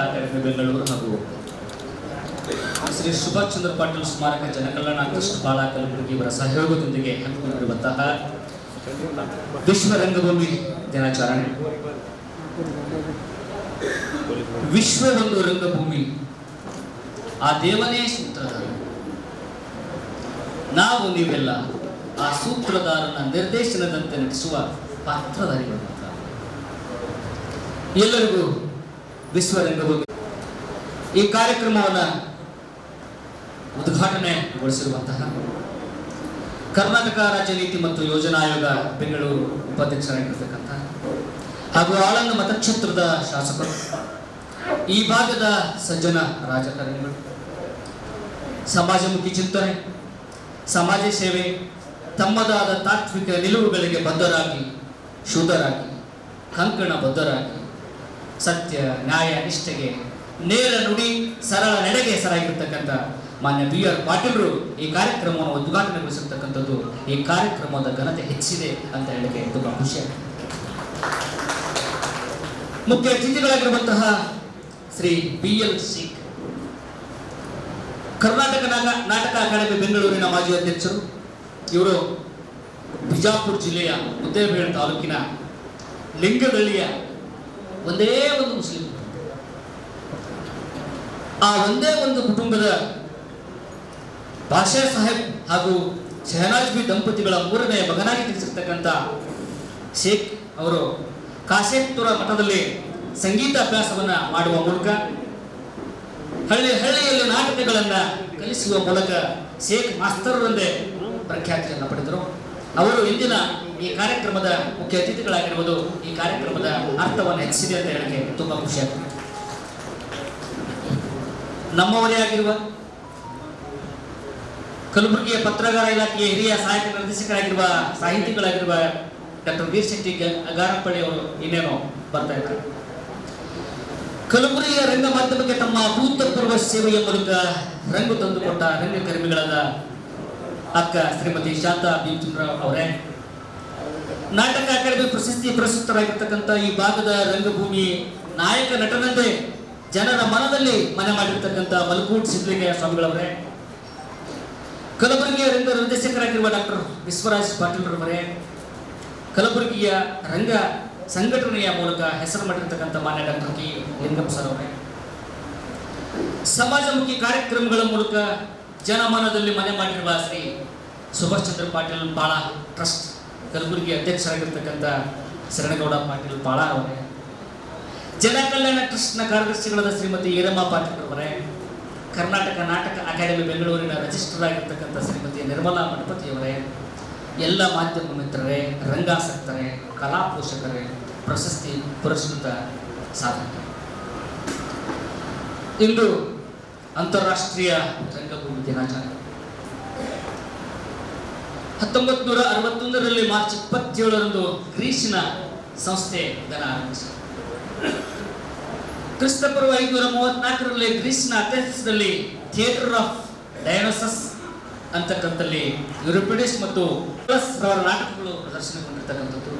Academy Bengaluru ಹಾಗೂ ಶ್ರೀ ಸುಭಾಷ್ ಚಂದ್ರ ಪಾಟೀಲ್ ಸ್ಮಾರಕ ಜನಕಲ್ಯಾಣ ಕೃಷ್ಣ ಬಾಳ ಕಲಬುರಗಿ ಇವರ ಸಹಯೋಗದೊಂದಿಗೆ ಹಮ್ಮಿಕೊಂಡಿರುವಂತಹ ವಿಶ್ವ ರಂಗಭೂಮಿ ದಿನಾಚರಣೆ. ವಿಶ್ವ ಒಂದು ರಂಗಭೂಮಿ. ಆ ದೇವನೇ ಸೂತ್ರಧಾರ. ನಾವು ನೀವೆಲ್ಲ ಆ ಸೂತ್ರಧಾರನ ನಿರ್ದೇಶನದಂತೆ ನಟಿಸುವ ಪಾತ್ರಧಾರಿಗಳು ಎಲ್ಲರಿಗೂ ವಿಶ್ವ ರಂಗಭೂಮಿ ಈ ಕಾರ್ಯಕ್ರಮವನ್ನು ಉದ್ಘಾಟನೆಗೊಳಿಸಿರುವಂತಹ ಕರ್ನಾಟಕ ರಾಜ್ಯ ನೀತಿ ಮತ್ತು ಯೋಜನಾ ಆಯೋಗ ಬೆಂಗಳೂರು ಉಪಾಧ್ಯಕ್ಷರಾಗಿರ್ತಕ್ಕಂಥ ಹಾಗೂ ಆಳಂದ ಮತಕ್ಷೇತ್ರದ ಶಾಸಕರು, ಈ ಭಾಗದ ಸಜ್ಜನ ರಾಜಕಾರಣಿಗಳು, ಸಮಾಜಮುಖಿ ಚಿಂತನೆ, ಸಮಾಜ ಸೇವೆ, ತಮ್ಮದಾದ ತಾತ್ವಿಕ ನಿಲುವುಗಳಿಗೆ ಬದ್ಧರಾಗಿ, ಶುದ್ಧರಾಗಿ ಕಂಕಣ ಬದ್ಧರಾಗಿ ಸತ್ಯ, ನ್ಯಾಯ, ನಿಷ್ಠೆಗೆ ನೇರ ನುಡಿ, ಸರಳ ನಡೆಗೆ ಹೆಸರಾಗಿರ್ತಕ್ಕಂಥ ಮಾನ್ಯ ಬಿ ಆರ್ ಪಾಟೀಲ್ರು ಈ ಕಾರ್ಯಕ್ರಮವನ್ನು ಉದ್ಘಾಟನೆಗೊಳಿಸಿರ್ತಕ್ಕಂಥದ್ದು ಈ ಕಾರ್ಯಕ್ರಮದ ಘನತೆ ಹೆಚ್ಚಿದೆ ಅಂತ ಹೇಳಿಕೆ ತುಂಬಾ ಖುಷಿಯಾಗಿದೆ ಮುಖ್ಯ ಅತಿಥಿಗಳಾಗಿರುವಂತಹ ಶ್ರೀ ಬಿ ಎಲ್ ಸಿಂಗ್ ಕರ್ನಾಟಕ ನಾಟಕ ಅಕಾಡೆಮಿ ಬೆಂಗಳೂರಿನ ಮಾಜಿ ಅಧ್ಯಕ್ಷರು, ಇವರು ಬಿಜಾಪುರ ಜಿಲ್ಲೆಯ ಮುದ್ದೇಬೇಳ ತಾಲೂಕಿನ ಲಿಂಗದಳ್ಳಿಯ ಒಂದೇ ಒಂದು ಮುಸ್ಲಿಂ. ಆ ಒಂದೇ ಒಂದು ಕುಟುಂಬದ ಬಾಷಾ ಸಾಹೇಬ್ ಹಾಗೂ ಶಹನಾಜ್ ಬಿ ದಂಪತಿಗಳ ಮೂರನೇ ಮಗನಾಗಿ ತಿಳಿಸಿರ್ತಕ್ಕಂಥ ಶೇಖ್ ಅವರು ಕಾಶೇಪುರ ಮಠದಲ್ಲಿ ಸಂಗೀತ ಅಭ್ಯಾಸವನ್ನು ಮಾಡುವ ಮೂಲಕ ಹಳ್ಳಿ ಹಳ್ಳಿಯಲ್ಲಿ ನಾಟಕಗಳನ್ನು ಕಲಿಸುವ ಮೂಲಕ ಶೇಖ್ ಮಾಸ್ತರರೊಂದೇ ಪ್ರಖ್ಯಾತಿಯನ್ನು ಪಡೆದರು. ಅವರು ಇಂದಿನ ಈ ಕಾರ್ಯಕ್ರಮದ ಮುಖ್ಯ ಅತಿಥಿಗಳಾಗಿರುವುದು ಈ ಕಾರ್ಯಕ್ರಮದ ಅರ್ಥವನ್ನು ಹೆಚ್ಚಿದೆ ಅಂತ ಹೇಳಕ್ಕೆ ತುಂಬಾ ಖುಷಿಯಾಗ್ತದೆ ನಮ್ಮವರೇ ಆಗಿರುವ ಕಲಬುರಗಿಯ ಪತ್ರಗಾರ ಇಲಾಖೆಯ ಹಿರಿಯ ಸಹಾಯಕ ನಿರ್ದೇಶಕರಾಗಿರುವ ಸಾಹಿತಿಗಳಾಗಿರುವ ಡಾಕ್ಟರ್ ವೀರ್ ಶೆಟ್ಟಿ ಗಾರಪ್ಪಳ್ಳಿ ಅವರು ಇನ್ನೇನೋ ಬರ್ತಾ ಇದ್ದಾರೆ. ಕಲಬುರಗಿಯ ರಂಗ ಮಾಧ್ಯಮಕ್ಕೆ ತಮ್ಮ ಅಭೂತಪೂರ್ವ ಸೇವೆಯ ಮೂಲಕ ರಂಗು ತಂದುಕೊಟ್ಟ ರಂಗಕರ್ಮಿಗಳಾದ ಅಕ್ಕ ಶ್ರೀಮತಿ ಶಾಂತಾ ಭೀಮಚಂದ್ರ ಅವರೇ. ನಾಟಕ ಅಕಾಡೆಮಿ ಪ್ರಶಸ್ತಿ ಪುರಸ್ಕೃತರಾಗಿರ್ತಕ್ಕಂಥ ಈ ಭಾಗದ ರಂಗಭೂಮಿ ನಾಯಕ ನಟನಂತೆ ಜನರ ಮನದಲ್ಲಿ ಮನೆ ಮಾಡಿರ್ತಕ್ಕಂಥ ಮಲಕೂಟ್ ಸಿದ್ದಲಿಂಗಯ್ಯ ಸ್ವಾಮಿಗಳವರೇ, ಕಲಬುರಗಿಯ ರಂಗ ನಿರ್ದೇಶಕರಾಗಿರುವ ಡಾಕ್ಟರ್ ವಿಶ್ವರಾಜ್ ಪಾಟೀಲ್ರವರೇ, ಕಲಬುರಗಿಯ ರಂಗ ಸಂಘಟನೆಯ ಮೂಲಕ ಹೆಸರು ಮಾಡಿರ್ತಕ್ಕಂಥ ಮಾನ್ಯ ಡಾಕ್ಟರ್ ಕೆ ಲಿಂಗಪ್ಪ ಸರ್ ಅವರೇ. ಸಮಾಜಮುಖಿ ಕಾರ್ಯಕ್ರಮಗಳ ಮೂಲಕ ಜನಮನದಲ್ಲಿ ಮನೆ ಮಾಡಿರುವ ಶ್ರೀ ಸುಭಾಷ್ ಚಂದ್ರ ಪಾಟೀಲ್ ಬಾಳ ಟ್ರಸ್ಟ್ ಕಲಬುರಗಿ ಅಧ್ಯಕ್ಷರಾಗಿರ್ತಕ್ಕಂಥ ಶರಣಗೌಡ ಪಾಟೀಲ್ ಪಾಳ ಅವರೇ ಜನಕಲ್ಯಾಣ ಟ್ರಸ್ಟ್ನ ಕಾರ್ಯದರ್ಶಿಗಳಾದ ಶ್ರೀಮತಿ ಈರಮ್ಮ ಪಾಟೀಲ್ ಅವರೇ, ಕರ್ನಾಟಕ ನಾಟಕ ಅಕಾಡೆಮಿ ಬೆಂಗಳೂರಿನ ರಿಜಿಸ್ಟರ್ ಆಗಿರ್ತಕ್ಕಂಥ ಶ್ರೀಮತಿ ನಿರ್ಮಲಾ ಗಣಪತಿಯವರೇ ಎಲ್ಲ ಮಾಧ್ಯಮ ಮಿತ್ರರೇ, ರಂಗಾಸಕ್ತರೇ ಕಲಾ ಪೋಷಕರೇ ಪ್ರಶಸ್ತಿ ಪುರಸ್ಕೃತ ಸಾಧಕರು. ಇಂದು ಅಂತಾರಾಷ್ಟ್ರೀಯ ರಂಗಭೂಮಿ ದಿನಾಚರಣೆ. ಹತ್ತೊಂಬತ್ತು ನೂರ ಅರವತ್ತೊಂದರಲ್ಲಿ ಮಾರ್ಚ್ ಇಪ್ಪತ್ತೇಳರಂದು ಗ್ರೀಸಿನ ಸಂಸ್ಥೆ ಇದನ್ನು ಆರಂಭಿಸಿತು. ಕ್ರಿಸ್ತಪೂರ್ವ ಐನೂರ ಮೂವತ್ನಾಲ್ಕರಲ್ಲಿ ಗ್ರೀಸ್ನ ಅಥೆನ್ಸ್ನಲ್ಲಿ ಥಿಯೇಟರ್ ಆಫ್ ಡಯಾನಸಸ್ ಅಂತಕ್ಕಂಥಲ್ಲಿ ಯುರೋಪಿಡಿಸ್ ಮತ್ತು ಪ್ಲಸ್ ಅವರ ನಾಟಕಗಳು ಪ್ರದರ್ಶನಗೊಂಡಿರ್ತಕ್ಕಂಥದ್ದು.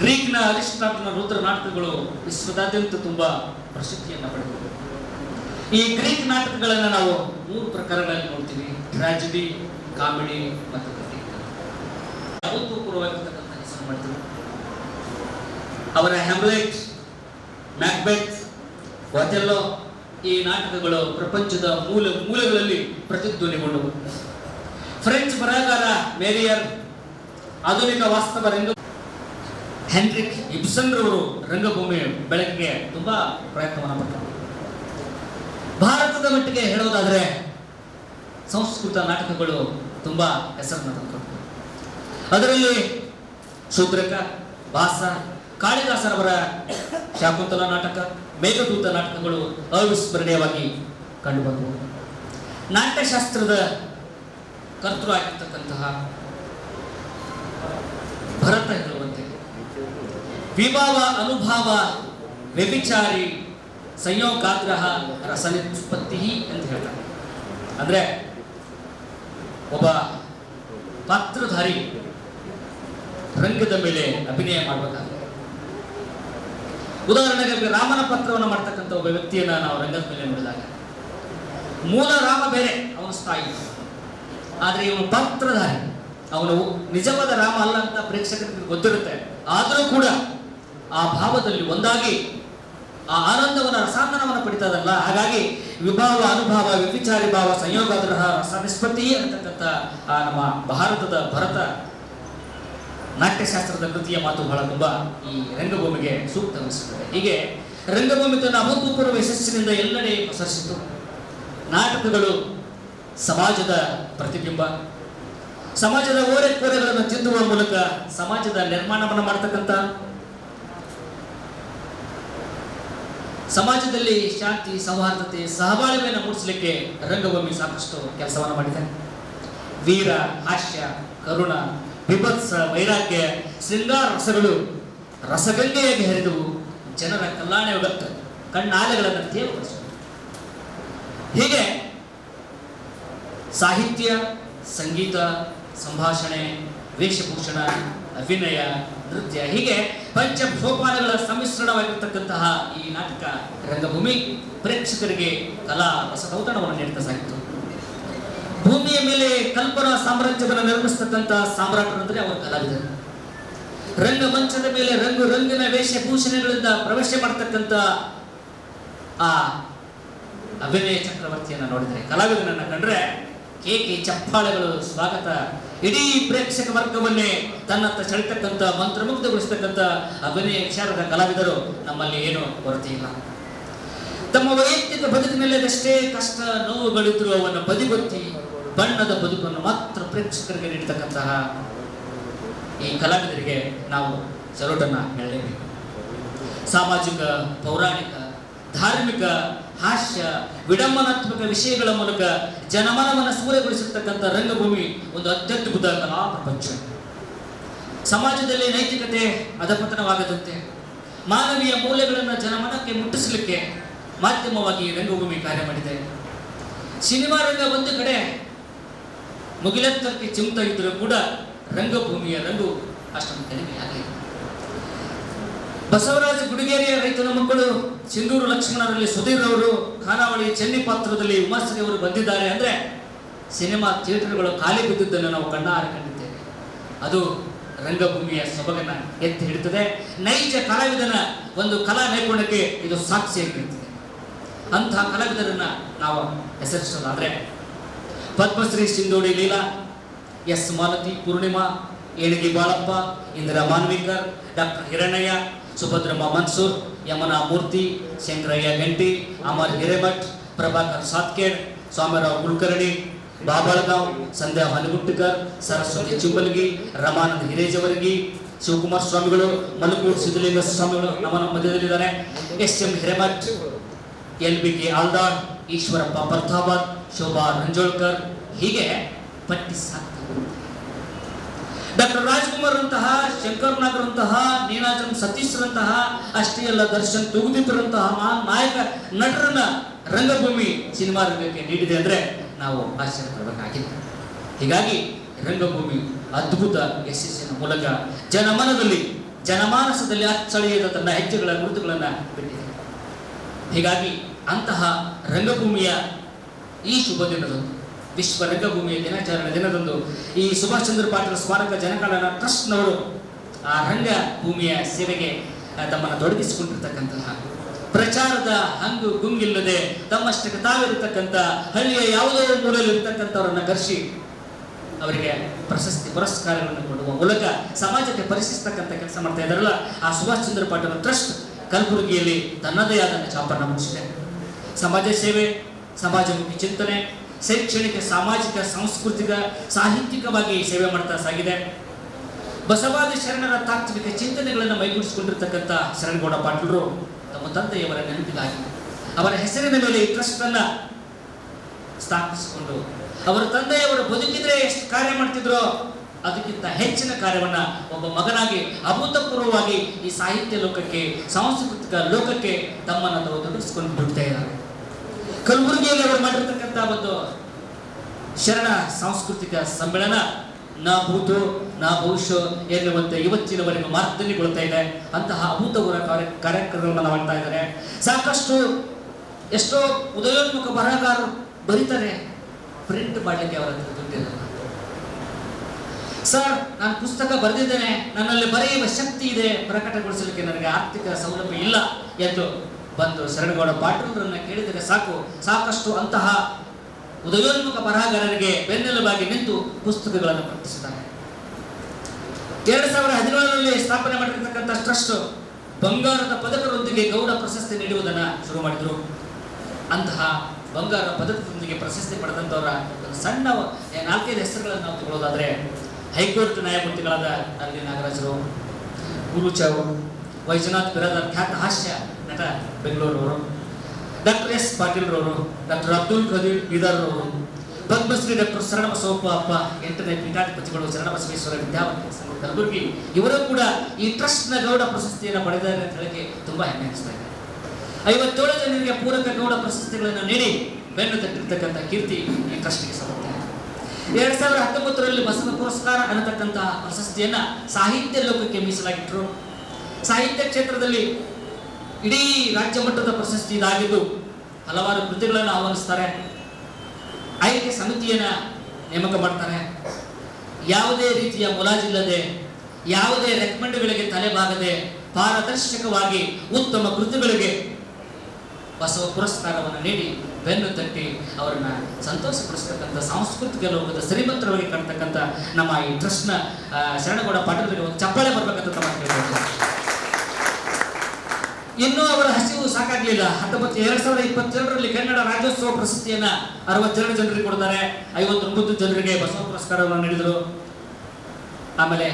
ಗ್ರೀಕ್ನ ಅರಿಸ್ಟಾಟ್ನ ರುದ್ರ ನಾಟಕಗಳು ವಿಶ್ವದಾದ್ಯಂತ ತುಂಬಾ ಪ್ರಸಿದ್ಧಿಯನ್ನು ಪಡೆದವು. ಈ ಗ್ರೀಕ್ ನಾಟಕಗಳನ್ನು ನಾವು ಮೂರು ಪ್ರಕಾರಗಳಲ್ಲಿ ನೋಡ್ತೀವಿ. ಟ್ರಾಜಿಡಿ, ಕಾಮಿಡಿ ಮತ್ತು ಅವರ ಹ್ಯಾಮ್ಲೆಟ್, ಮ್ಯಾಕ್ಬೆತ್ ಒಥೆಲ್ಲೋ ಈ ನಾಟಕಗಳು ಪ್ರಪಂಚದ ಮೂಲ, ಮೂಲಗಳಲ್ಲಿ ಪ್ರತಿಧ್ವನಿಗೊಂಡವು. ಫ್ರೆಂಚ್ ಬರಹಗಾರ ಮೇರಿಯರ್, ಆಧುನಿಕ ವಾಸ್ತವ ರಂಗ ಹೆನ್ರಿಕ್ ಇಬ್ಸನ್ ರವರು ರಂಗಭೂಮಿ ಬೆಳಕಿಗೆ ತುಂಬಾ ಪ್ರಯತ್ನವನ್ನು ಮಾಡ್ತಾರೆ. ಭಾರತದ ಮಟ್ಟಿಗೆ ಹೇಳೋದಾದ್ರೆ ಸಂಸ್ಕೃತ ನಾಟಕಗಳು ತುಂಬಾ ಹೆಸರನ್ನು ಅದರಲ್ಲಿ ಸೂತ್ರಕ, ಭಾಸ, ಕಾಳಿದಾಸರವರ ಶಾಕುಂತಲ ನಾಟಕ, ಮೇಘದೂತ ನಾಟಕಗಳು ಅವಿಸ್ಮರಣೀಯವಾಗಿ ಕಂಡುಬಂದವು. ನಾಟ್ಯಶಾಸ್ತ್ರದ ಕರ್ತೃ ಆಗಿರ್ತಕ್ಕಂತಹ ಭರತ ಹೇಳುವಂತೆ ವಿಭಾವ, ಅನುಭಾವ, ವ್ಯಭಿಚಾರಿ, ಸಂಯೋಗಾಗ್ರಹ ರಸನಿತ್ಪತ್ತಿ ಅಂತ ಹೇಳ್ತಾರೆ. ಅಂದ್ರೆ ಒಬ್ಬ ಪಾತ್ರಧಾರಿ ರಂಗದ ಮೇಲೆ ಅಭಿನಯ ಮಾಡಬೇಕಾಗುತ್ತೆ. ಉದಾಹರಣೆಗೆ ರಾಮನ ಪಾತ್ರವನ್ನು ಮಾಡ್ತಕ್ಕಂಥ ಒಬ್ಬ ವ್ಯಕ್ತಿಯನ್ನ ನಾವು ರಂಗದ ಮೇಲೆ ನೋಡಿದಾಗ, ಮೂಲ ರಾಮ ಬೇರೆ, ಅವನ ಸ್ಥಾಯಿ. ಆದರೆ ಇವನು ಪಾತ್ರಧಾರಿ. ಅವನು ನಿಜವಾದ ರಾಮ ಅಲ್ಲ ಅಂತ ಪ್ರೇಕ್ಷಕರಿಗೆ ಗೊತ್ತಿರುತ್ತೆ. ಆದರೂ ಕೂಡ ಆ ಭಾವದಲ್ಲಿ ಒಂದಾಗಿ ಆ ಆನಂದವನ್ನ ರಸಾಂದನವನ್ನು ಪಡಿತದಲ್ಲ, ಹಾಗಾಗಿ ವಿಭಾವ, ಅನುಭಾವ, ವ್ಯಭಿಚಾರಿ ಭಾವ ಸಂಯೋಗಾದ್ರಹ ರಸ ನಿಷ್ಪತ್ತಿ ಅಂತಕ್ಕಂಥ ಆ ನಮ್ಮ ಭಾರತದ ಭರತ ನಾಟ್ಯಶಾಸ್ತ್ರದ ಕೃತಿಯ ಮಾತು ಬಹಳ ತುಂಬಾ ಈ ರಂಗಭೂಮಿಗೆ ಸೂಕ್ತವೆನಿಸುತ್ತದೆ ಹೀಗೆ ರಂಗಭೂಮಿ ತನ್ನ ಅಭೂತಪೂರ್ವ ಯಶಸ್ಸಿನಿಂದ ಎಲ್ಲೆಡೆ ಪ್ರಸರಿಸಿತು ನಾಟಕಗಳು ಸಮಾಜದ ಪ್ರತಿಬಿಂಬ. ಸಮಾಜದ ಓರೆ ಕೋರೆಗಳನ್ನು ತಿದ್ದುವ ಮೂಲಕ ಸಮಾಜದ ನಿರ್ಮಾಣವನ್ನು ಮಾಡ್ತಕ್ಕಂಥ ಸಮಾಜದಲ್ಲಿ ಶಾಂತಿ, ಸೌಹಾರ್ದತೆ, ಸಹಬಾಳ್ವೆಯನ್ನು ಮೂಡಿಸಲಿಕ್ಕೆ ರಂಗಭೂಮಿ ಸಾಕಷ್ಟು ಕೆಲಸವನ್ನು ಮಾಡಿದೆ. ವೀರ, ಹಾಸ್ಯ, ಕರುಣ ಬಿಭತ್ಸ ವೈರಾಗ್ಯ ಶೃಂಗಾರ ರಸಗಳು ರಸಗಂಗೆಯಾಗಿ ಹರಿದವು ಜನರ ಕಲ್ಯಾಣಯುಗತ್ತ ಕಣ್ಣಾಲೆಗಳನ್ನು ತೇವಗೊಳಿಸಿದವು ಹೀಗೆ ಸಾಹಿತ್ಯ, ಸಂಗೀತ, ಸಂಭಾಷಣೆ, ವೇಷಭೂಷಣ, ಅಭಿನಯ, ನೃತ್ಯ, ಹೀಗೆ ಪಂಚ ಭೋಪಾಲಗಳ ಸಮ್ಮಿಶ್ರಣವಾಗಿರ್ತಕ್ಕಂತಹ ಈ ನಾಟಕ ರಂಗಭೂಮಿ ಪ್ರೇಕ್ಷಕರಿಗೆ ಕಲಾ ರಸದೌತಣವನ್ನು ನೀಡುತ್ತಾ ಸಾಗಿತು. ಭೂಮಿಯ ಮೇಲೆ ಕಲ್ಪನಾ ಸಾಮ್ರಾಜ್ಯವನ್ನು ನಿರ್ಮಿಸ್ತಕ್ಕಂಥ ಸಾಮ್ರಾಟರಂದ್ರೆ ಅವರು ಕಲಾವಿದರು. ರಂಗಮಂಚದ ಮೇಲೆ ರಂಗು ರಂಗಿನ ವೇಷಭೂಷಣಗಳಿಂದ ಪ್ರವೇಶ ಮಾಡತಕ್ಕಂತ ಆ ಅಭಿನಯ ಚಕ್ರವರ್ತಿಯನ್ನ ನೋಡಿದ್ರೆ, ಕಲಾವಿದನನ್ನ ಕಂಡ್ರೆ ಕೇಕೆ ಚಪ್ಪಾಳೆಗಳು ಸ್ವಾಗತ. ಇಡೀ ಪ್ರೇಕ್ಷಕ ವರ್ಗವನ್ನೇ ತನ್ನತ್ತ ಸೆಳೆತಕ್ಕಂಥ ಮಂತ್ರಮುಗ್ಧಗೊಳಿಸ್ತಕ್ಕಂಥ ಅಭಿನಯ ವಿಚಾರದ ಕಲಾವಿದರು ನಮ್ಮಲ್ಲಿ ಏನು ಕೊರತೆ ಇಲ್ಲ. ತಮ್ಮ ವೈಯಕ್ತಿಕ ಬದುಕಿನಲ್ಲಿ ಅದಷ್ಟೇ ಕಷ್ಟ ನೋವುಗಳಿದ್ರು ಅವನ್ನು ಬದಿಗೊತ್ತಿ. ಬಣ್ಣದ ಬದುಕನ್ನು ಮಾತ್ರ ಪ್ರೇಕ್ಷಕರಿಗೆ ನೀಡ್ತಕ್ಕಂತಹ ಈ ಕಲಾವಿದರಿಗೆ ನಾವು ಸರೋಟನ್ನ ಹೇಳಲೇಬೇಕು. ಸಾಮಾಜಿಕ, ಪೌರಾಣಿಕ, ಧಾರ್ಮಿಕ, ಹಾಸ್ಯ, ವಿಡಂಬನಾತ್ಮಕ ವಿಷಯಗಳ ಮೂಲಕ ಜನಮನವನ್ನು ಸೂರೆಗೊಳಿಸಿರ್ತಕ್ಕಂಥ ರಂಗಭೂಮಿ ಒಂದು ಅತ್ಯದ್ಭುತ ಕಲಾ ಪ್ರಪಂಚ. ಸಮಾಜದಲ್ಲಿ ನೈತಿಕತೆ ಅಧಪತನವಾಗದಂತೆ ಮಾನವೀಯ ಮೌಲ್ಯಗಳನ್ನು ಜನಮನಕ್ಕೆ ಮುಟ್ಟಿಸಲಿಕ್ಕೆ ಮಾಧ್ಯಮವಾಗಿ ರಂಗಭೂಮಿ ಕಾರ್ಯ ಮಾಡಿದೆ. ಸಿನಿಮಾ ರಂಗ ಒಂದು ಕಡೆ ಮುಗಿಲೆತ್ತಕ್ಕೆ ಚಿಮ್ತಾ ಇದ್ರೂ ಕೂಡ ರಂಗಭೂಮಿಯ ರಂಗು ಅಷ್ಟೊಂದು ಕಡಿಮೆ ಆಗಲಿಲ್ಲ. ಬಸವರಾಜ ಗುಡಿಗೇರಿಯ ರೈತನ ಮಕ್ಕಳು ಸಿಂಧೂರು ಲಕ್ಷ್ಮಣರಲ್ಲಿ ಸುಧೀರ್ ಅವರು ಖಾನಾವಳಿ ಚೆನ್ನಿ ಪಾತ್ರದಲ್ಲಿ ಉಮಾಶ್ರೀ ಅವರು ಬಂದಿದ್ದಾರೆ ಅಂದ್ರೆ ಸಿನಿಮಾ ಥಿಯೇಟರ್ಗಳು ಖಾಲಿ ಬಿದ್ದಿದ್ದನ್ನು ನಾವು ಕಣ್ಣಾರೆ ಕಂಡಿದ್ದೇವೆ. ಅದು ರಂಗಭೂಮಿಯ ಸೊಬಗನ್ನ ಎತ್ತಿ ಹಿಡಿತದೆ. ನೈಜ ಕಲಾವಿದನ ಒಂದು ಕಲಾ ನೈಪುಣ್ಯಕ್ಕೆ ಇದು ಸಾಕ್ಷಿಯಾಗಿ ನಿಲ್ತದೆ ಅಂತಹ ಕಲಾವಿದರನ್ನ ನಾವು ಹೆಸರಿಸೋದಾದ್ರೆ ಪದ್ಮಶ್ರೀ ಸಿಂಧೋಡಿ ಲೀಲಾ, ಎಸ್ ಮಾಲತಿ ಪೂರ್ಣಿಮಾ ಏಣಿಗೆ ಬಾಳಪ್ಪ, ಇಂದಿರಾ ಮಾನ್ವಿಕರ್, ಡಾಕ್ಟರ್ ಹಿರಣಯ್ಯ ಸುಭದ್ರಮ್ಮ ಮನ್ಸೂರ್, ಯಮನಾ ಮೂರ್ತಿ, ಶಂಕರಯ್ಯ ಗಂಟಿ ಅಮರ್ ಹಿರೇಭಟ್ ಪ್ರಭಾಕರ್ ಸಾತ್ಕೇಡ್, ಸ್ವಾಮಿರಾವ್ ಕುಲಕರ್ಣಿ, ಬಾಬಳಗಾಂವ್, ಸಂಧ್ಯಾ ಹನುಗುಟ್ಟಕರ್, ಸರಸ್ವತಿ ಚಿಂಬಲ್ಗಿ, ರಮಾನಂದ ಹಿರೇಜವರ್ಗಿ, ಶಿವಕುಮಾರ್ ಸ್ವಾಮಿಗಳು, ಮಲಕೂರು ಸಿದ್ದಲಿಂಗ ಸ್ವಾಮಿಗಳು ನಮ್ಮ ಮಧ್ಯದಲ್ಲಿದ್ದಾರೆ S M Hiremath, L B K Aldad Eshwarappa Partabad Shobha Ranjolkar ಹೀಗೆ ಪಟ್ಟಿ ಸಾಕ್ತಾರೆ. ಡಾಕ್ಟರ್ ರಾಜ್ಕುಮಾರ್ ಅಂತಹ ಶಂಕರ್ ನಾಗರ್ ಅಂತಹ ನೀನಾಜಂ ಸತೀಶ್ರಂತಹ, ಅಷ್ಟೇ ಅಲ್ಲ ದರ್ಶನ್ ತೂಗುದಿದ್ದರಂತಹ ಮಹಾನ್ ನಾಯಕ ನಟರನ್ನ ರಂಗಭೂಮಿ ಸಿನಿಮಾ ರಂಗಕ್ಕೆ ನೀಡಿದೆ ಅಂದ್ರೆ ನಾವು ಆಶ್ಚರ್ಯ ಪಡಬೇಕಾಗಿದೆ. ಹೀಗಾಗಿ ರಂಗಭೂಮಿ ಅದ್ಭುತ ಯಶಸ್ಸಿನ ಮೂಲಕ ಜನಮನದಲ್ಲಿ, ಜನಮಾನಸದಲ್ಲಿ ಅಚ್ಚಳಿಯದ ತನ್ನ ಹೆಜ್ಜೆಗಳ ಗುರುತುಗಳನ್ನು ಬಿಟ್ಟಿದೆ. ಹೀಗಾಗಿ ಅಂತಹ ರಂಗಭೂಮಿಯ ಈ ಶುಭ ದಿನದಂದು ವಿಶ್ವ ರಂಗಭೂಮಿಯ ದಿನಾಚರಣೆ ದಿನದಂದು ಈ ಸುಭಾಷ್ ಚಂದ್ರ ಪಾಟೀಲ್ ಸ್ಮಾರಕ ಜನಕಲನ ಟ್ರಸ್ಟ್ನವರು ಆ ರಂಗಭೂಮಿಯ ಸೇವೆಗೆ ಆ, ತಮ್ಮನ್ನು ತೊಡಗಿಸಿಕೊಂಡಿರ್ತಕ್ಕಂತಹ ಪ್ರಚಾರದ ಹಂಗು ಗುಂಗಿಲ್ಲದೆ ತಮ್ಮಷ್ಟಕ್ಕೆ ತಾವಿರತಕ್ಕಂಥ ಹಳ್ಳಿಯ ಯಾವುದೋ ಮೂಲೆಯಲ್ಲಿ ಇರ್ತಕ್ಕಂಥವರನ್ನ ಕರೆಸಿ ಅವರಿಗೆ ಪ್ರಶಸ್ತಿ ಪುರಸ್ಕಾರಗಳನ್ನು ಕೊಡುವ ಮೂಲಕ ಸಮಾಜಕ್ಕೆ ಪರಿಶಿಸ್ತಕ್ಕಂಥ ಕೆಲಸ ಮಾಡ್ತಾ ಇದ್ದಾರಲ್ಲ ಆ ಸುಭಾಷ್ ಚಂದ್ರ ಪಾಟೀಲ್ ಟ್ರಸ್ಟ್ ಕಲಬುರಗಿಯಲ್ಲಿ ತನ್ನದೇ ಆದ ಚಾಪನ್ನ ಮುಗಿಸಿದೆ. ಸಮಾಜ ಸೇವೆ ಸಮಾಜಮುಖಿ ಚಿಂತನೆ, ಶೈಕ್ಷಣಿಕ, ಸಾಮಾಜಿಕ, ಸಾಂಸ್ಕೃತಿಕ, ಸಾಹಿತ್ಯಿಕವಾಗಿ ಸೇವೆ ಮಾಡ್ತಾ ಸಾಗಿದೆ. ಬಸವಾದಿ ಶರಣರ ತಾತ್ವಿಕ ಚಿಂತನೆಗಳನ್ನು ಮೈಗೂಡಿಸಿಕೊಂಡಿರ್ತಕ್ಕಂಥ ಶರಣಗೌಡ ಪಾಟೀಲರು, ತಮ್ಮ ತಂದೆಯವರ ನೆನಪಿಗಾಗಿ ಅವರ ಹೆಸರಿನ ಮೇಲೆ ಈ ಟ್ರಸ್ಟ್ ಅನ್ನ ಸ್ಥಾಪಿಸಿಕೊಂಡು ಅವರ ತಂದೆಯವರು ಬದುಕಿದ್ರೆ ಎಷ್ಟು ಕಾರ್ಯ ಮಾಡ್ತಿದ್ರೋ ಅದಕ್ಕಿಂತ ಹೆಚ್ಚಿನ ಕಾರ್ಯವನ್ನ ಒಬ್ಬ ಮಗನಾಗಿ, ಅಭೂತಪೂರ್ವವಾಗಿ ಈ ಸಾಹಿತ್ಯ ಲೋಕಕ್ಕೆ, ಸಾಂಸ್ಕೃತಿಕ ಲೋಕಕ್ಕೆ ತಮ್ಮನ್ನು ತೊಡಗಿಸಿಕೊಂಡು ಬಿಡ್ತಾ ಇದ್ದಾರೆ. ಕಲಬುರಗಿಯಲ್ಲಿ ಅವರು ಮಾಡಿರ್ತಕ್ಕಂಥ ಒಂದು ಶರಣ ಸಾಂಸ್ಕೃತಿಕ ಸಮ್ಮೇಳನ, ನಾ ಭೂತು, ನಾ ಭವಿಷ್ಯ ಎನ್ನುವಂತೆ ಇವತ್ತಿನವರೆಗೂ ಮಾರ್ಗದಲ್ಲಿಗೊಳ್ತಾ ಇದೆ. ಅಂತಹ ಅಭೂತಪೂರ್ವ ಕಾರ್ಯ ಕಾರ್ಯಕ್ರಮವನ್ನು ಮಾಡ್ತಾ ಇದ್ದಾರೆ. ಸಾಕಷ್ಟು ಎಷ್ಟೋ ಉದಯೋನ್ಮುಖ ಬರಹಗಾರರು ಬರೀತಾರೆ. ಪ್ರಿಂಟ್ ಮಾಡಲಿಕ್ಕೆ ಅವರ ಹತ್ರ ದುಡ್ಡಿರಲ್ಲ ಸರ್ ನಾನು ಪುಸ್ತಕ ಬರೆದಿದ್ದೇನೆ. ನನ್ನಲ್ಲಿ ಬರೆಯುವ ಶಕ್ತಿ ಇದೆ. ಪ್ರಕಟಗೊಳಿಸಲಿಕ್ಕೆ ನನಗೆ ಆರ್ಥಿಕ ಸೌಲಭ್ಯ ಇಲ್ಲ ಎಂದು ಬಂದು ಶರಣಗೌಡ ಪಾಟೀಲ್ರನ್ನ ಕೇಳಿದರೆ ಸಾಕು, ಸಾಕಷ್ಟು ಅಂತಹ ಉದಯೋನ್ಮುಖ ಬರಹಗಾರರಿಗೆ ಬೆನ್ನೆಲುಬಾಗಿ ನಿಂತು ಪುಸ್ತಕಗಳನ್ನು ಪ್ರಕಟಿಸಿದ್ದಾರೆ ಎರಡು ಸಾವಿರದ ಹದಿನೇಳರಲ್ಲಿ ಸ್ಥಾಪನೆ ಮಾಡಿರ್ತಕ್ಕಂಥ ಟ್ರಸ್ಟ್ ಬಂಗಾರದ ಪದಕದೊಂದಿಗೆ ಗೌಡ ಪ್ರಶಸ್ತಿ ನೀಡುವುದನ್ನು ಶುರು ಮಾಡಿದರು. ಅಂತಹ ಬಂಗಾರ ಪದಕದೊಂದಿಗೆ ಪ್ರಶಸ್ತಿ ಪಡೆದಂಥವರ ಸಣ್ಣ ನಾಲ್ಕೈದು ಹೆಸರುಗಳನ್ನು ನಾವು ತಗೊಳ್ಳೋದಾದರೆ ಹೈಕೋರ್ಟ್ ನ್ಯಾಯಮೂರ್ತಿಗಳಾದ ಅಲ್ಲಿ ನಾಗರಾಜರು ಗುರುಚಾವ್ ವೈಜನಾಥ್ ಬಿರಾದರ್ ಖ್ಯಾತ ಹಾಸ್ಯ ನಟ ಬೆಂಗಳೂರವರು. ಡಾಕ್ಟರ್ ಎಸ್ ಪಾಟೀಲ್ ರವರು ಡಾಕ್ಟರ್ ಅಬ್ದುಲ್ ಖದೀರ್ ಬೀದರ್ ರವರು ಪದ್ಮಶ್ರೀ ಡಾಕ್ಟರ್ ಶರಣಬಸವಪ್ಪ ಅಪ್ಪ ಎಂಟನೇ ಪೀಠಾಧಿಪತಿಗಳು ಶರಣಬಸವೇಶ್ವರ ವಿದ್ಯಾವಂತ ಕಲಬುರಗಿ, ಇವರು ಕೂಡ ಈ ಟ್ರಸ್ಟ್ನ ಗೌಡ ಪ್ರಶಸ್ತಿಯನ್ನು ಪಡೆದಿದ್ದಾರೆ ಅಂತ ಹೇಳಕ್ಕೆ ತುಂಬಾ ಹೆಮ್ಮೆ ಅನಿಸ್ತಾ ಇದೆ. ಐವತ್ತೇಳು ಜನರಿಗೆ ಪೂರಕ ಗೌಡ ಪ್ರಶಸ್ತಿಗಳನ್ನು ನೀಡಿ ಬೆನ್ನು ತಟ್ಟಿರ್ತಕ್ಕಂಥ ಕೀರ್ತಿ ಈ ಟ್ರಸ್ಟ್ಗೆ ಸಲ್ಲುತ್ತೆ. ಎರಡ್ ಸಾವಿರದ ಹತ್ತೊಂಬತ್ತರಲ್ಲಿ ಬಸವ ಪುರಸ್ಕಾರ ಅನ್ನತಕ್ಕಂತಹ ಪ್ರಶಸ್ತಿಯನ್ನ ಸಾಹಿತ್ಯ ಲೋಕಕ್ಕೆ ಮೀಸಲಾಗಿಟ್ಟರು ಸಾಹಿತ್ಯ ಕ್ಷೇತ್ರದಲ್ಲಿ ಇಡೀ ರಾಜ್ಯ ಮಟ್ಟದ ಪ್ರಶಸ್ತಿ ಇದಾಗಿದ್ದು ಹಲವಾರು ಕೃತಿಗಳನ್ನು ಆಹ್ವಾನಿಸ್ತಾರೆ ಆಯ್ಕೆ ಸಮಿತಿಯನ್ನ ನೇಮಕ ಮಾಡ್ತಾರೆ ಯಾವುದೇ ರೀತಿಯ ಮುಲಾಜಿಲ್ಲದೆ ಯಾವುದೇ ರೆಕಮೆಂಡ್ಗಳಿಗೆ ತಲೆಬಾಗದೆ ಪಾರದರ್ಶಕವಾಗಿ ಉತ್ತಮ ಕೃತಿಗಳಿಗೆ ಬಸವ ಪುರಸ್ಕಾರವನ್ನು ನೀಡಿ ಬೆನ್ನು ತಟ್ಟಿ ಅವರನ್ನ ಸಂತೋಷಪಡಿಸ್ತಕ್ಕಂಥ ಸಾಂಸ್ಕೃತಿಕ ಲೋಕದ ಶ್ರೀಮಂತರವಾಗಿ ಕಾಣ್ತಕ್ಕಂಥ ನಮ್ಮ ಈ ಟ್ರಸ್ಟ್ನ ಶರಣಗೌಡ ಪಾಟೀಲರಿಗೆ ಒಂದು ಚಪ್ಪಾಳೆ ಬರಬೇಕಂತ ಮಾತು. ಇನ್ನೂ ಅವರ ಹಸಿವು ಸಾಕಾಗ್ಲಿಲ್ಲ. ಹತ್ತೊಂಬತ್ತು, ಎರಡ್ ಸಾವಿರದ ಇಪ್ಪತ್ತೆರಡರಲ್ಲಿ ಕನ್ನಡ ರಾಜ್ಯೋತ್ಸವ ಪ್ರಶಸ್ತಿಯನ್ನ ಅರವತ್ತೆರಡು ಜನರಿಗೆ ಕೊಡ್ತಾರೆ. ಐವತ್ತೊಂಬತ್ತು ಜನರಿಗೆ ಬಸವ ಪುರಸ್ಕಾರವನ್ನು ನೀಡಿದರು. ಆಮೇಲೆ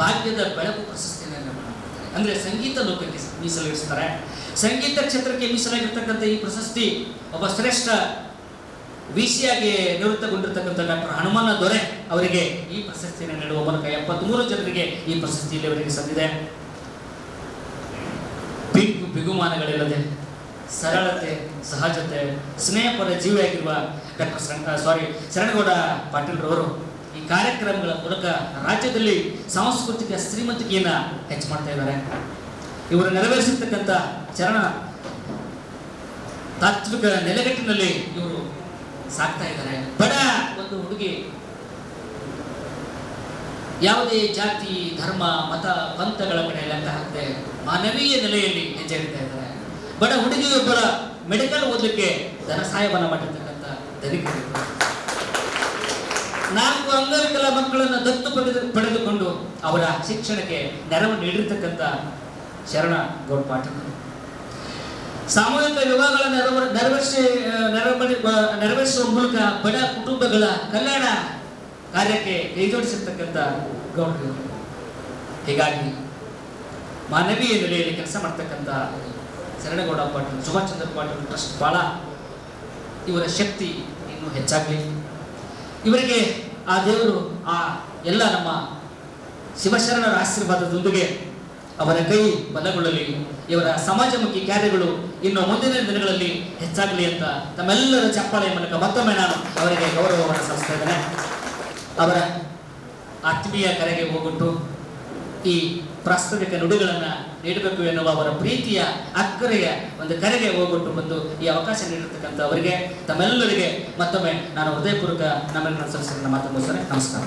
ಭಾಗ್ಯದ ಬೆಳಕು ಪ್ರಶಸ್ತಿಯನ್ನು ಅಂದ್ರೆ ಸಂಗೀತ ಲೋಕಕ್ಕೆ ಮೀಸಲಿರಿಸ್ತಾರೆ ಸಂಗೀತ ಕ್ಷೇತ್ರಕ್ಕೆ ಮೀಸಲಾಗಿರ್ತಕ್ಕಂಥ ಈ ಪ್ರಶಸ್ತಿ ಒಬ್ಬ ಶ್ರೇಷ್ಠ ವಿಸಿಯಾಗಿ ನಿವೃತ್ತಗೊಂಡಿರ್ತಕ್ಕಂಥ ಡಾಕ್ಟರ್ ಹನುಮನ ದೊರೆ ಅವರಿಗೆ ಈ ಪ್ರಶಸ್ತಿಯನ್ನು ನೀಡುವ ಮೂಲಕ ಎಪ್ಪತ್ಮೂರು ಜನರಿಗೆ ಈ ಪ್ರಶಸ್ತಿಯಲ್ಲಿ ಅವರಿಗೆ ಸಂದಿದೆ. ಬಿಗುಮಾನಗಳಿಲ್ಲದೆ ಸರಳತೆ, ಸಹಜತೆ, ಸ್ನೇಹಪರ ಜೀವಿಯಾಗಿರುವ ಡಾಕ್ಟರ್ ಸಾರಿ ಶರಣಗೌಡ ಪಾಟೀಲ್ರವರು ಈ ಕಾರ್ಯಕ್ರಮಗಳ ಮೂಲಕ ರಾಜ್ಯದಲ್ಲಿ ಸಾಂಸ್ಕೃತಿಕ ಶ್ರೀಮಂತಿಕೆಯನ್ನು ಹೆಚ್ಚು ಮಾಡ್ತಾ ಇದ್ದಾರೆ. ಇವರು ನೆರವೇರಿಸಿರ್ತಕ್ಕಂಥ ಚರಣ ತಾತ್ವಿಕ ನೆಲೆಗಟ್ಟಿನಲ್ಲಿ ಇವರು ಸಾಕ್ತಾ ಇದ್ದಾರೆ. ಬಡ ಒಂದು ಹುಡುಗಿ ಯಾವುದೇ ಜಾತಿ, ಧರ್ಮ, ಮತ, ಪಂಥಗಳ ಕಡೆ ಲೆಕ್ಕ ಹಾಕದೆ ಮಾನವೀಯ ನೆಲೆಯಲ್ಲಿ ಹೆಜ್ಜೆ ಇಡ್ತಾ ಇದ್ದಾರೆ. ಬಡ ಹುಡುಗಿಯೊಬ್ಬರ ಮೆಡಿಕಲ್ ಓದಲಿಕ್ಕೆ ಧನ ಸಹಾಯವನ್ನು ಮಾಡಿರ್ತಕ್ಕಂಥ ಧನಿಕರು ನಾಲ್ಕು ಅಂಗವಿಕಲ ಮಕ್ಕಳನ್ನು ದತ್ತು ಪಡೆದು, ಪಡೆದುಕೊಂಡು ಅವರ ಶಿಕ್ಷಣಕ್ಕೆ ನೆರವು ನೀಡಿರ್ತಕ್ಕಂಥ ಶರಣ ಗೌಡ ಪಾಟೀಲ್ ಸಾಮೂಹಿಕ ವಿವಾಹಗಳ ನೆರವ, ನೆರವೇರಿಸಿ ನೆರವೇರಿ ನೆರವೇರಿಸುವ ಮೂಲಕ ಬಡ ಕುಟುಂಬಗಳ ಕಲ್ಯಾಣ ಕಾರ್ಯಕ್ಕೆ ಕೈಜೋಡಿಸಿರ್ತಕ್ಕಂಥ ಗೌಡರು. ಹೀಗಾಗಿ ಮಾನವೀಯ ನೆಲೆಯಲ್ಲಿ ಕೆಲಸ ಮಾಡ್ತಕ್ಕಂಥ ಶರಣಗೌಡ ಪಾಟೀಲ್, ಸುಭಾಷ್ ಚಂದ್ರ ಪಾಟೀಲ್ ಟ್ರಸ್ಟ್ ಭಾಳ ಇವರ ಶಕ್ತಿ ಇನ್ನೂ ಹೆಚ್ಚಾಗಲಿ. ಇವರಿಗೆ ಆ ದೇವರು ಆ ಎಲ್ಲ ನಮ್ಮ ಶಿವಶರಣರ ಆಶೀರ್ವಾದದೊಂದಿಗೆ ಅವರ ಕೈ ಬಲಗೊಳ್ಳಲಿ, ಇವರ ಸಮಾಜಮುಖಿ ಕಾರ್ಯಗಳು ಇನ್ನು ಮುಂದಿನ ದಿನಗಳಲ್ಲಿ ಹೆಚ್ಚಾಗಲಿ ಅಂತ ತಮ್ಮೆಲ್ಲರ ಚಪ್ಪಾಳೆಯ ಮೂಲಕ ಮತ್ತೊಮ್ಮೆ ನಾನು ಅವರಿಗೆ ಗೌರವವನ್ನು ಸಲ್ಲಿಸ್ತಾ ಇದ್ದೇನೆ. ಅವರ ಆತ್ಮೀಯ ಕರೆಗೆ ಹೋಗುಟ್ಟು ಈ ಪ್ರಾಸ್ತಾವಿಕ ನುಡಿಗಳನ್ನು ನೀಡಬೇಕು ಎನ್ನುವ ಅವರ ಪ್ರೀತಿಯ ಅಕ್ಕರೆಯ ಒಂದು ಕರೆಗೆ ಹೋಗ್ಬಿಟ್ಟು ಬಂದು ಈ ಅವಕಾಶ ನೀಡಿರ್ತಕ್ಕಂಥ ಅವರಿಗೆ ತಮ್ಮೆಲ್ಲರಿಗೆ ಮತ್ತೊಮ್ಮೆ ನಾನು ಹೃದಯಪೂರ್ವಕ ನಮ್ಮನ್ನು ಸಲ್ಲಿಸಿದ ಮಾತು ನಮಸ್ಕಾರ.